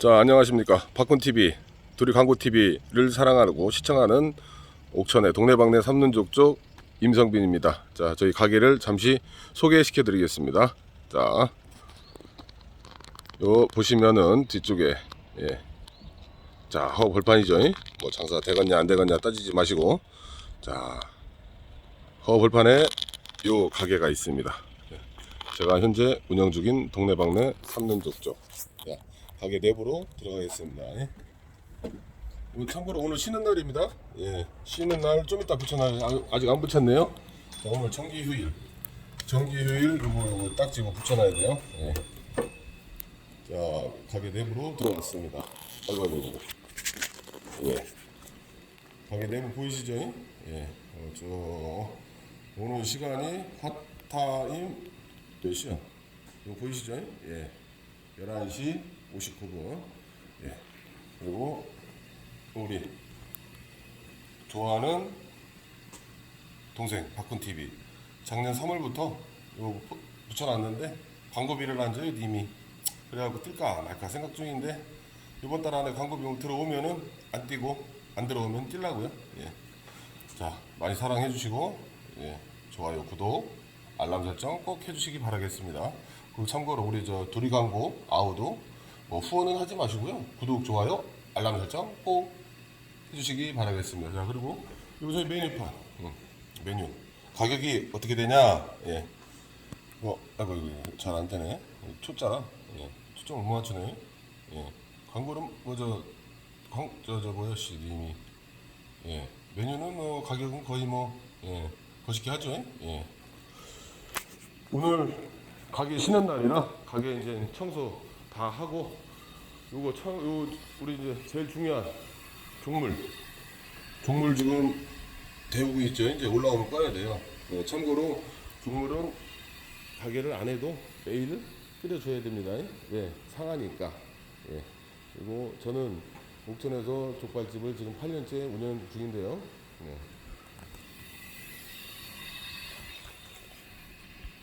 자 안녕하십니까. 박군TV 두리 광고TV를 사랑하고 시청하는 옥천의 동네방네 삼는족 쪽 임성빈입니다. 자 저희 가게를 잠시 소개시켜 드리겠습니다. 자 요 보시면은 뒤쪽에 예. 자 허 벌판이죠. 뭐 장사 되겠냐 안 되겠냐 따지지 마시고. 자허 벌판에 요 가게가 있습니다. 예. 제가 현재 운영 중인 동네방네 자, 가게 내부로 들어가겠습니다. 예. 뭐 참고로 오늘 쉬는 날입니다. 예, 쉬는 날 좀 이따 붙여놔요. 아, 아직 안 붙였네요. 자, 오늘 정기 휴일. 정기 휴일 요거 요거 딱지고 붙여놔야 돼요. 예. 자, 가게 내부로 들어갔습니다. 아이고 아이고 아이고. 예. 가게 내부 보이시죠? 예. 어, 저 오늘 시간이 핫타임 몇 시야? 이거 보이시죠? 예. 11시 59분. 예. 그리고 우리 좋아하는 동생 박군 TV 작년 3월부터 이거 부- 붙여놨는데 광고비를 안 줘요 님이 그래갖고 뜰까 말까 생각 중인데 이번 달 안에 광고 비용 들어오면은 안 뛰고 안 들어오면 뛸라고요. 예. 자 많이 사랑해 주시고 예, 좋아요 구독 알람 설정 꼭 해주시기 바라겠습니다 그리고 참고로 우리 저 두리 광고 아우도 뭐 후원은 하지 마시고요 구독 좋아요 알람 설정 꼭 해주시기 바라겠습니다 자 그리고 저희 메뉴판 음, 메뉴 가격이 어떻게 되냐 예. 뭐 아이고 이거 잘안 되네 초짜라 예. 초점을 못 맞추네 예. 광고는 뭐저 저저 뭐야 씨 님이 예. 메뉴는 뭐 가격은 거의 뭐 예. 거시기 하죠. 예. 오늘 가게 쉬는 날이라 가게 이제 청소 다 하고 요거 청, 요 우리 이제 제일 중요한 종물 종물 지금 데우고 있죠. 이제 올라오면 꺼야 돼요. 예, 참고로 종물은 가게를 안 해도 매일 끓여줘야 됩니다. 예, 상하니까. 예. 그리고 저는 옥천에서 족발집을 지금 8년째 운영 중인데요. 네.